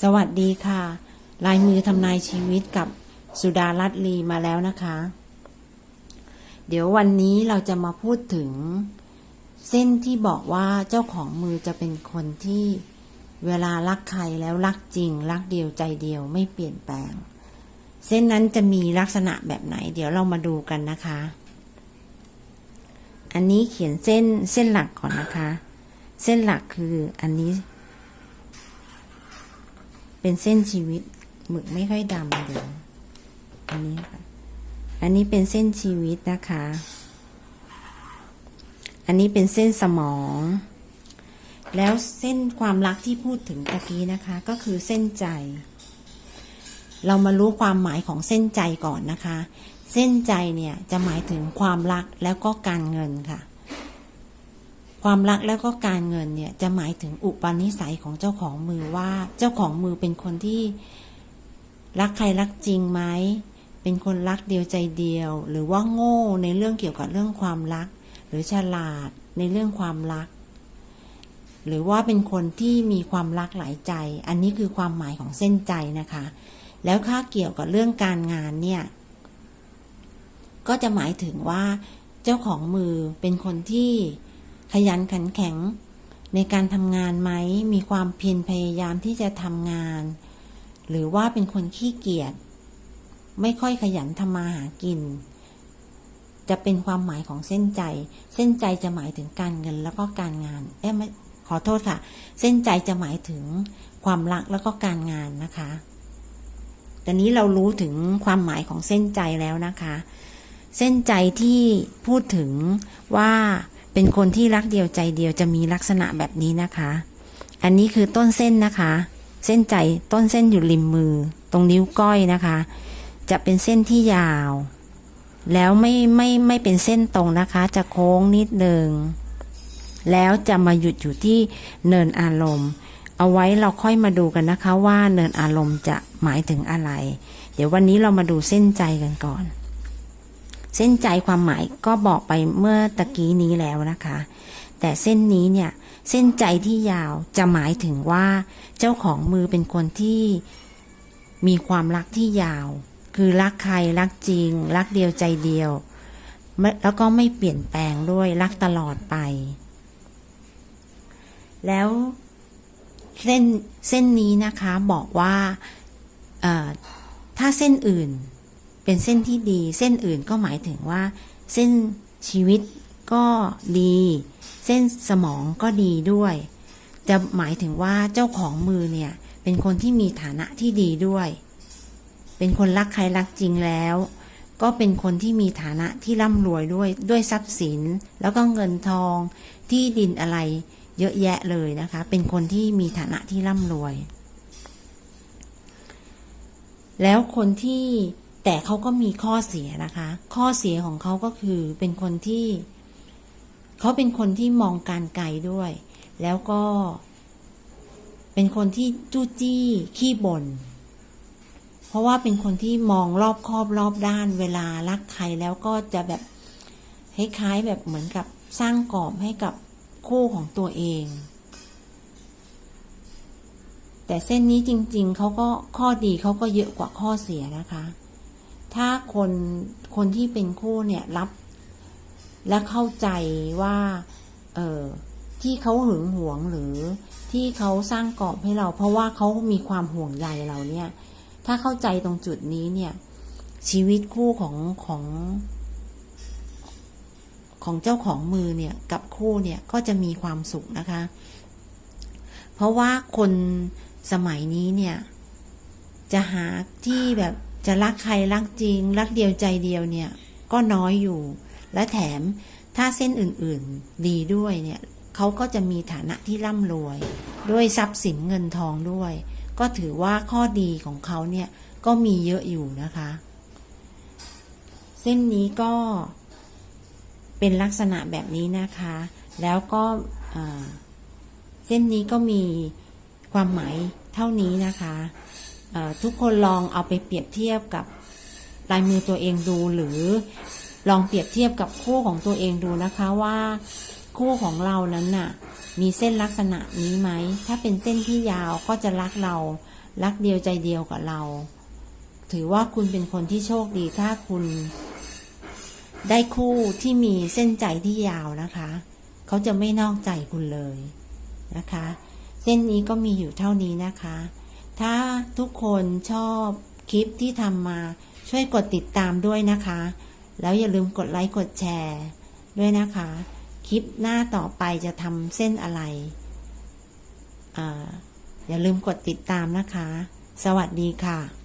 สวัสดีค่ะ ลายมือทำนายชีวิตกับสุดารัตน์ลีมาแล้วนะคะ เดี๋ยววันนี้เราจะมาพูดถึง เส้นที่บอกว่าเจ้าของมือจะเป็นคนที่เวลารักใครแล้วรักจริง รักเดียวใจเดียวไม่เปลี่ยนแปลง เส้นนั้นจะมีลักษณะแบบไหน เดี๋ยวเรามาดูกันนะคะ อันนี้เขียนเส้นเส้นหลักก่อนนะคะ เส้นหลักคืออันนี้ เป็นเส้นชีวิต หมึกไม่ค่อยดำเดี๋ยวอันนี้ค่ะอันนี้เป็นเส้นชีวิตนะคะ อันนี้เป็นเส้นสมอง แล้วเส้นความรักที่พูดถึงตะกี้นะคะ ก็คือเส้นใจ เรามารู้ความหมายของเส้นใจก่อนนะคะ เส้นใจเนี่ยจะหมายถึงความรักแล้วก็การเงินค่ะ ความรักแล้วก็การเงินเนี่ยจะหมายถึงอุปนิสัยของเจ้าของมือว่า เจ้าของมือเป็นคนที่รักใครรักจริงไหมเป็นคนรักเดียวใจเดียว หรือว่าโง่ในเรื่องเกี่ยวกับเรื่องความรัก หรือฉลาดในเรื่องความรัก หรือว่าเป็นคนที่มีความรักหลายใจ อันนี้คือความหมายของเส้นใจนะคะ แล้วค่าเกี่ยวกับเรื่องการงานเนี่ยก็จะหมายถึงว่า เจ้าของมือเป็นคนที่ ขยันขันแข็ง ในการทำงานไหม มีความเพียรพยายามที่จะทำงาน หรือว่าเป็นคนขี้เกียจ ไม่ค่อยขยันทำมาหากิน จะเป็นความหมายของเส้นใจ เส้นใจจะหมายถึงการเงินแล้วก็การงาน เอ๊ะไม่ขอโทษค่ะ เส้นใจจะหมายถึงความรักแล้วก็การงานนะคะ ตอนนี้เรารู้ถึงความหมายของเส้นใจแล้วนะคะ เส้นใจที่พูดถึงว่า เป็นคนที่รักเดียวใจเดียวจะมีลักษณะแบบนี้นะคะ อันนี้คือต้นเส้นนะคะ เส้นใจต้นเส้นอยู่ริมมือ ตรงนิ้วก้อยนะคะ จะเป็นเส้นที่ยาว แล้วไม่ไม่ไม่เป็นเส้นตรงนะคะ จะโค้งนิดหนึ่งแล้วจะมาหยุดอยู่ที่เนินอารมณ์ เอาไว้เราค่อยมาดูกันนะคะว่าเนินอารมณ์จะหมายถึงอะไร เดี๋ยววันนี้เรามาดูเส้นใจกันก่อน เส้นใจความหมายก็บอกไปเมื่อตะกี้นี้แล้วนะคะ แต่เส้นนี้เนี่ยเส้นใจที่ยาวจะหมายถึงว่า เจ้าของมือเป็นคนที่มีความรักที่ยาว คือรักใครรักจริง รักเดียวใจเดียว แล้วก็ไม่เปลี่ยนแปลงด้วยรักตลอดไป แล้วเส้นเส้นนี้นะคะบอกว่าถ้าเส้นอื่น เป็นเส้นที่ดี เส้นอื่นก็หมายถึงว่า เส้นชีวิตก็ดี เส้นสมองก็ดีด้วย จะหมายถึงว่าเจ้าของมือเนี่ย เป็นคนที่มีฐานะที่ดีด้วย เป็นคนรักใครรักจริงแล้ว ก็เป็นคนที่มีฐานะที่ร่ำรวยด้วยด้วยทรัพย์สิน แล้วก็เงินทองที่ดินอะไรเยอะแยะเลยนะคะ เป็นคนที่มีฐานะที่ร่ำรวย แล้วคนที่ แต่เขาก็มีข้อเสียนะคะ ข้อเสียของเขาก็คือเป็นคนที่เขาเป็นคนที่มองการไกลด้วย แล้วก็ เป็นคนที่จู้จี้ขี้บ่นเพราะว่าเป็นคนที่มองรอบคอบรอบด้านเวลารักใครแล้วก็จะแบบคล้ายๆแบบเหมือนกับสร้างกรอบให้กับคู่ของตัวเอง แต่เส้นนี้จริง ๆเขาก็ข้อดีเขาก็เยอะกว่าข้อเสียนะคะ ถ้าคนคนที่เป็นคู่เนี่ยรับ และเข้าใจว่า เออที่เขาหึงหวงหรือที่เขาสร้างกรอบให้เรา เพราะว่าเขามีความห่วงใยเราเนี่ย ถ้าเข้าใจตรงจุดนี้เนี่ย ชีวิตคู่ของของของเจ้าของมือเนี่ยกับคู่เนี่ยก็จะมีความสุขนะคะ เพราะว่าคนสมัยนี้เนี่ย จะหาที่แบบ จะรักใครรักจริง รักเดียวใจเดียวเนี่ย ก็น้อยอยู่ และแถมถ้าเส้นอื่นๆดีด้วยเนี่ยเขาก็จะมีฐานะที่ร่ำรวย ด้วยทรัพย์สินเงินทองด้วย ก็ถือว่าข้อดีของเขาเนี่ยก็มีเยอะอยู่นะคะ เส้นนี้ก็เป็นลักษณะแบบนี้นะคะ แล้วก็เส้นนี้ก็มีความหมายเท่านี้นะคะ ทุกคนลองเอาไปเปรียบเทียบกับลายมือตัวเองดูหรือลองเปรียบเทียบกับคู่ของตัวเองดูนะคะว่า คู่ของเรานั้นน่ะ มีเส้นลักษณะนี้ไหม ถ้าเป็นเส้นที่ยาวก็จะรักเรา รักเดียวใจเดียวกับเรา ถือว่าคุณเป็นคนที่โชคดีถ้าคุณ ได้คู่ที่มีเส้นใจที่ยาวนะคะ เขาจะไม่นอกใจคุณเลยนะคะ เส้นนี้ก็มีอยู่เท่านี้นะคะ ถ้าทุกคนชอบคลิปที่ทำมา ช่วยกดติดตามด้วยนะคะ แล้วอย่าลืมกดไลค์กดแชร์ ด้วยนะคะ คลิปหน้าต่อไปจะทำเส้นอะไรออย่าลืมกดติดตามนะคะ สวัสดีค่ะ